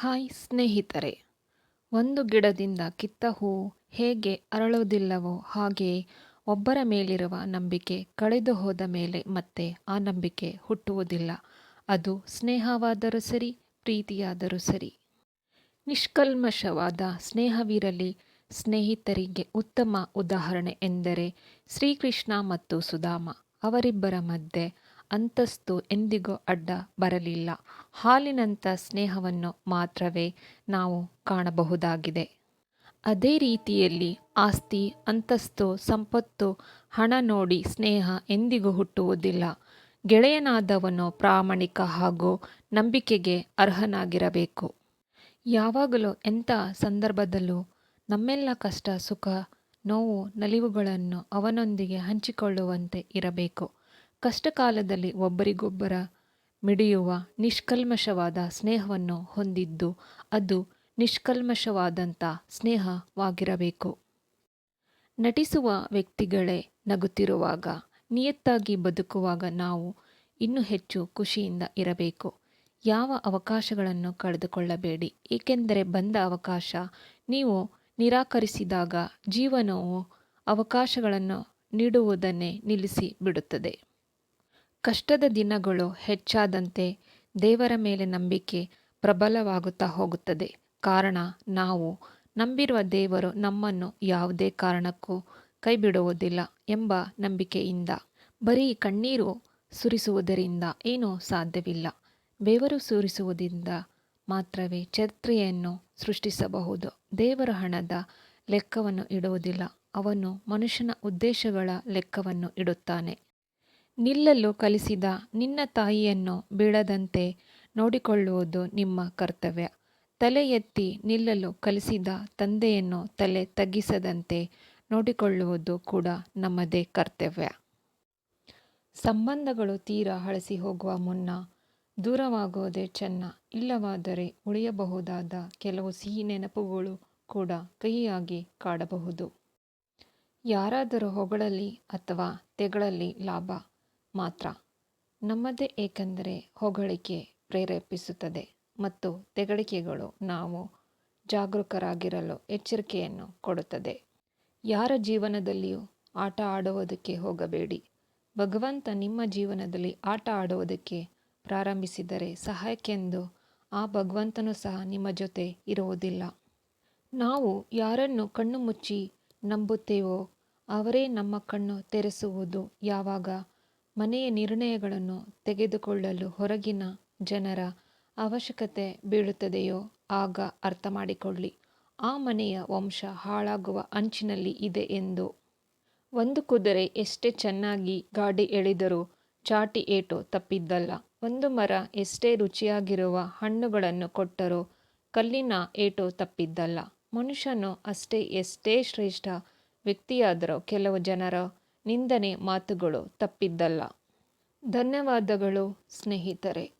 Hi ಸ್ನೇಹಿತರೆ, ಒಂದು ಗಿಡದಿಂದ ಕಿತ್ತ ಹೂ ಹೇಗೆ ಅರಳುವುದಿಲ್ಲವೋ ಹಾಗೆಯೇ ಒಬ್ಬರ ಮೇಲಿರುವ ನಂಬಿಕೆ ಕಳೆದು ಹೋದ ಮೇಲೆ ಮತ್ತೆ ಆ ನಂಬಿಕೆ ಹುಟ್ಟುವುದಿಲ್ಲ. ಅದು ಸ್ನೇಹವಾದರೂ ಸರಿ, ಪ್ರೀತಿಯಾದರೂ ಸರಿ. ನಿಷ್ಕಲ್ಮಶವಾದ ಸ್ನೇಹವಿರಲಿ. ಸ್ನೇಹಿತರಿಗೆ ಉತ್ತಮ ಉದಾಹರಣೆ ಎಂದರೆ ಶ್ರೀಕೃಷ್ಣ ಮತ್ತು ಸುಧಾಮ ಅವರಿಬ್ಬರ ಮಧ್ಯೆ ಅಂತಸ್ತು ಎಂದಿಗೂ ಅಡ್ಡ ಬರಲಿಲ್ಲ. ಹಾಲಿನಂಥ ಸ್ನೇಹವನ್ನು ಮಾತ್ರವೇ ನಾವು ಕಾಣಬಹುದಾಗಿದೆ. ಅದೇ ರೀತಿಯಲ್ಲಿ ಆಸ್ತಿ, ಅಂತಸ್ತು, ಸಂಪತ್ತು, ಹಣ ನೋಡಿ ಸ್ನೇಹ ಎಂದಿಗೂ ಹುಟ್ಟುವುದಿಲ್ಲ. ಗೆಳೆಯನಾದವನು ಪ್ರಾಮಾಣಿಕ ಹಾಗೂ ನಂಬಿಕೆಗೆ ಅರ್ಹನಾಗಿರಬೇಕು. ಯಾವಾಗಲೂ ಎಂಥ ಸಂದರ್ಭದಲ್ಲೂ ನಮ್ಮೆಲ್ಲ ಕಷ್ಟ, ಸುಖ, ನೋವು, ನಲಿವುಗಳನ್ನು ಅವನೊಂದಿಗೆ ಹಂಚಿಕೊಳ್ಳುವಂತೆ ಇರಬೇಕು. ಕಷ್ಟಕಾಲದಲ್ಲಿ ಒಬ್ಬರಿಗೊಬ್ಬರ ಮಿಡಿಯುವ ನಿಷ್ಕಲ್ಮಶವಾದ ಸ್ನೇಹವನ್ನು ಹೊಂದಿದ್ದು ಅದು ನಿಷ್ಕಲ್ಮಶವಾದಂಥ ಸ್ನೇಹವಾಗಿರಬೇಕು. ನಟಿಸುವ ವ್ಯಕ್ತಿಗಳೇ ನಗುತ್ತಿರುವಾಗ, ನಿಯತ್ತಾಗಿ ಬದುಕುವಾಗ ನಾವು ಇನ್ನೂ ಹೆಚ್ಚು ಖುಷಿಯಿಂದ ಇರಬೇಕು. ಯಾವ ಅವಕಾಶಗಳನ್ನು ಕಳೆದುಕೊಳ್ಳಬೇಡಿ, ಏಕೆಂದರೆ ಬಂದ ಅವಕಾಶ ನೀವು ನಿರಾಕರಿಸಿದಾಗ ಜೀವನವು ಅವಕಾಶಗಳನ್ನು ನೀಡುವುದನ್ನೇ ನಿಲ್ಲಿಸಿ ಬಿಡುತ್ತದೆ. ಕಷ್ಟದ ದಿನಗಳು ಹೆಚ್ಚಾದಂತೆ ದೇವರ ಮೇಲೆ ನಂಬಿಕೆ ಪ್ರಬಲವಾಗುತ್ತಾ ಹೋಗುತ್ತದೆ. ಕಾರಣ, ನಾವು ನಂಬಿರುವ ದೇವರು ನಮ್ಮನ್ನು ಯಾವುದೇ ಕಾರಣಕ್ಕೂ ಕೈಬಿಡುವುದಿಲ್ಲ ಎಂಬ ನಂಬಿಕೆಯಿಂದ. ಬರೀ ಕಣ್ಣೀರು ಸುರಿಸುವುದರಿಂದ ಏನೂ ಸಾಧ್ಯವಿಲ್ಲ. ಬೆವರು ಸುರಿಸುವುದರಿಂದ ಮಾತ್ರವೇ ಚರಿತ್ರೆಯನ್ನು ಸೃಷ್ಟಿಸಬಹುದು. ದೇವರ ಹಣದ ಲೆಕ್ಕವನ್ನು ಇಡುವುದಿಲ್ಲ. ಅವನು ಮನುಷ್ಯನ ಉದ್ದೇಶಗಳ ಲೆಕ್ಕವನ್ನು ಇಡುತ್ತಾನೆ. ನಿಲ್ಲಲು ಕಲಿಸಿದ ನಿನ್ನ ತಾಯಿಯನ್ನು ಬೀಳದಂತೆ ನೋಡಿಕೊಳ್ಳುವುದು ನಿಮ್ಮ ಕರ್ತವ್ಯ. ತಲೆ ಎತ್ತಿ ನಿಲ್ಲಲು ಕಲಿಸಿದ ತಂದೆಯನ್ನು ತಲೆ ತಗ್ಗಿಸದಂತೆ ನೋಡಿಕೊಳ್ಳುವುದು ಕೂಡ ನಮ್ಮದೇ ಕರ್ತವ್ಯ. ಸಂಬಂಧಗಳು ತೀರ ಹಳಸಿ ಹೋಗುವ ಮುನ್ನ ದೂರವಾಗುವುದೇ ಚೆನ್ನ. ಇಲ್ಲವಾದರೆ ಉಳಿಯಬಹುದಾದ ಕೆಲವು ಸಿಹಿ ನೆನಪುಗಳು ಕೂಡ ಕಹಿಯಾಗಿ ಕಾಡಬಹುದು. ಯಾರಾದರೂ ಹೊಗಳಲ್ಲಿ ಅಥವಾ ತೆಗಳಲ್ಲಿ ಲಾಭ ಮಾತ್ರ ನಮ್ಮದೇ ಏಕೆಂದರೆ ಹೊಗಳಿಕೆ ಪ್ರೇರೇಪಿಸುತ್ತದೆ ಮತ್ತು ತೆಗಳಿಕೆಗಳು ನಾವು ಜಾಗರೂಕರಾಗಿರಲು ಎಚ್ಚರಿಕೆಯನ್ನು ಕೊಡುತ್ತದೆ. ಯಾರ ಜೀವನದಲ್ಲಿಯೂ ಆಟ ಆಡುವುದಕ್ಕೆ ಹೋಗಬೇಡಿ. ಭಗವಂತ ನಿಮ್ಮ ಜೀವನದಲ್ಲಿ ಆಟ ಆಡುವುದಕ್ಕೆ ಪ್ರಾರಂಭಿಸಿದರೆ ಸಹಾಯಕ್ಕೆಂದು ಆ ಭಗವಂತನು ಸಹ ನಿಮ್ಮ ಜೊತೆ ಇರುವುದಿಲ್ಲ. ನಾವು ಯಾರನ್ನು ಕಣ್ಣು ಮುಚ್ಚಿ ನಂಬುತ್ತೇವೋ ಅವರೇ ನಮ್ಮ ಕಣ್ಣು ತೆರೆಸುವುದು ಯಾವಾಗ ಮನೆಯ ನಿರ್ಣಯಗಳನ್ನು ತೆಗೆದುಕೊಳ್ಳಲು ಹೊರಗಿನ ಜನರ ಅವಶ್ಯಕತೆ ಬೀಳುತ್ತದೆಯೋ ಆಗ ಅರ್ಥ ಮಾಡಿಕೊಳ್ಳಿ ಆ ಮನೆಯ ವಂಶ ಹಾಳಾಗುವ ಅಂಚಿನಲ್ಲಿ ಇದೆ ಎಂದು. ಒಂದು ಕುದುರೆ ಎಷ್ಟೇ ಚೆನ್ನಾಗಿ ಗಾಡಿ ಎಳೆದರೂ ಚಾಟಿ ಏಟು ತಪ್ಪಿದ್ದಲ್ಲ. ಒಂದು ಮರ ಎಷ್ಟೇ ರುಚಿಯಾಗಿರುವ ಹಣ್ಣುಗಳನ್ನು ಕೊಟ್ಟರೂ ಕಲ್ಲಿನ ಏಟು ತಪ್ಪಿದ್ದಲ್ಲ. ಮನುಷ್ಯನು ಅಷ್ಟೇ ಎಷ್ಟೇ ಶ್ರೇಷ್ಠ ವ್ಯಕ್ತಿಯಾದರೂ ಕೆಲವು ಜನರ ನಿಂದನೆ ಮಾತುಗಳು ತಪ್ಪಿದ್ದಲ್ಲ. ಧನ್ಯವಾದಗಳು ಸ್ನೇಹಿತರೆ.